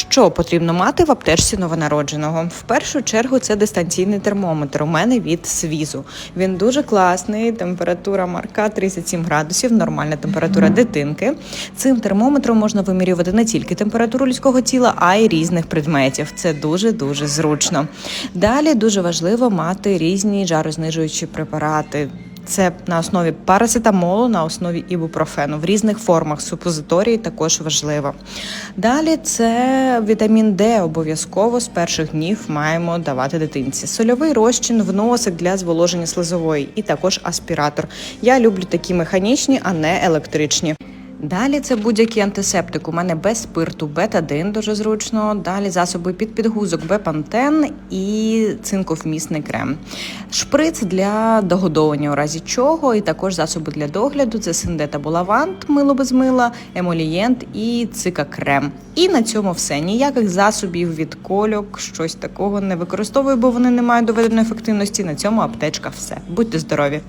Що потрібно мати в аптечці новонародженого? В першу чергу це дистанційний термометр. У мене від свізу. Він дуже класний. Температура марка 37 градусів, нормальна температура дитинки. Цим термометром можна вимірювати не тільки температуру людського тіла, а й різних предметів. Це дуже дуже зручно. Далі дуже важливо мати різні жарознижуючі препарати. Це на основі парацетамолу, на основі ібупрофену в різних формах супозиторії також важливо. Далі це вітамін Д обов'язково з перших днів маємо давати дитинці. Сольовий розчин в носик для зволоження слизової і також аспіратор. Я люблю такі механічні, а не електричні. Далі це будь-який антисептик. У мене без спирту, бетадин дуже зручно. Далі засоби під підгузок, бепантен і цинковмісний крем. Шприц для догодовування у разі чого, і також засоби для догляду. Це синдета булавант, мило без мила, емолієнт і цикакрем. І на цьому все. Ніяких засобів від кольок, щось такого не використовую, бо вони не мають доведеної ефективності. На цьому аптечка все. Будьте здорові!